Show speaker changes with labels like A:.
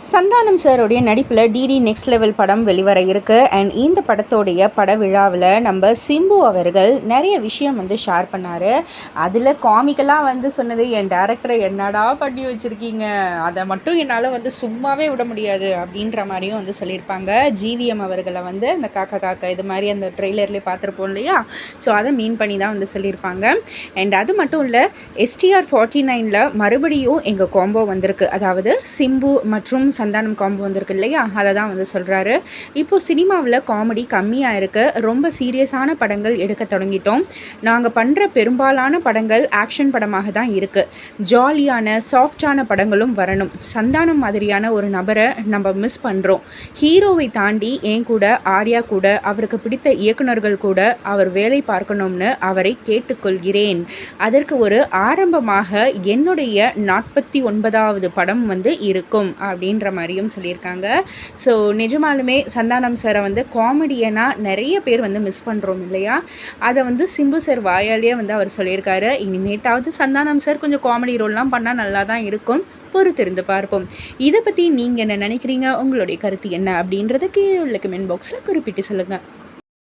A: சந்தானம் சாருடைய நடிப்பில் DD next level படம் வெளிவர இருக்கு. அண்ட் இந்த படத்தோடைய பட விழாவில் நம்ம சிம்பு அவர்கள் நிறைய விஷயம் வந்து ஷேர் பண்ணார். அதில் காமிக்கலாக வந்து சொன்னது என் டேரக்டரை என்னடா பண்ணி வச்சுருக்கீங்க? அதை மட்டும் என்னால் வந்து சும்மாவே விட முடியாது. அப்படின்ற மாதிரியும் வந்து சொல்லியிருப்பாங்க. ஜிவிஎம் அவர்களை வந்து அந்த காக்கா காக்கா இது மாதிரி அந்த ட்ரெய்லர்லேயே பார்த்துருப்போம் இல்லையா? ஸோ அதை மீன் பண்ணி தான் வந்து சொல்லியிருப்பாங்க. அண்ட் அது மட்டும் இல்லை எஸ்டிஆர் ஃபார்ட்டி நைனில் மறுபடியும் எங்கள் காம்போ வந்திருக்கு. அதாவது சிம்பு மற்றும் சந்தானம் காம்போ வந்திருக்கு இல்லையா? அதை தான் வந்து சொல்கிறாரு இப்போது சினிமாவில் காமெடி கம்மியாக இருக்குது ரொம்ப சீரியஸான படங்கள் எடுக்க தொடங்கிட்டோம். நாங்கள் பண்ணுற பெரும்பாலான படங்கள் ஆக்ஷன் படமாக தான் இருக்குது ஜாலியான சாஃப்டான படங்களும் வரணும். சந்தானம் மாதிரியான ஒரு நபரை நம்ம மிஸ் பண்ணுறோம் ஹீரோவை தாண்டி என் கூட ஆர்யா கூட அவருக்கு பிடித்த இயக்குனர்கள் கூட அவர் வேலை பார்க்கணும்னு அவரை கேட்டுக்கொள்கிறேன். அதற்கு ஒரு ஆரம்பமாக என்னுடைய நாற்பத்தி ஒன்பதாவது படம் வந்து இருக்கும் அப்படின்னு அப்படின்ற மாதிரியும் சொல்லியிருக்காங்க. ஸோ நிஜமாலுமே சந்தானம் சாரை வந்து காமெடியனாக நிறைய பேர் வந்து மிஸ் பண்ணுறோம் இல்லையா? அதை வந்து சிம்பு சார் வாயாலேயே வந்து அவர் சொல்லியிருக்காரு. இனிமேட்டாவது சந்தானம் சார் கொஞ்சம் காமெடி ரோல்லாம் பண்ணால் நல்லா தான் இருக்கும். பொறுத்திருந்து பார்ப்போம். இதை பற்றி நீங்கள் என்ன நினைக்கிறீங்க? உங்களுடைய கருத்து என்ன? அப்படின்றத கீழே உள்ள கமெண்ட் பாக்ஸில் குறிப்பிட்டு சொல்லுங்கள்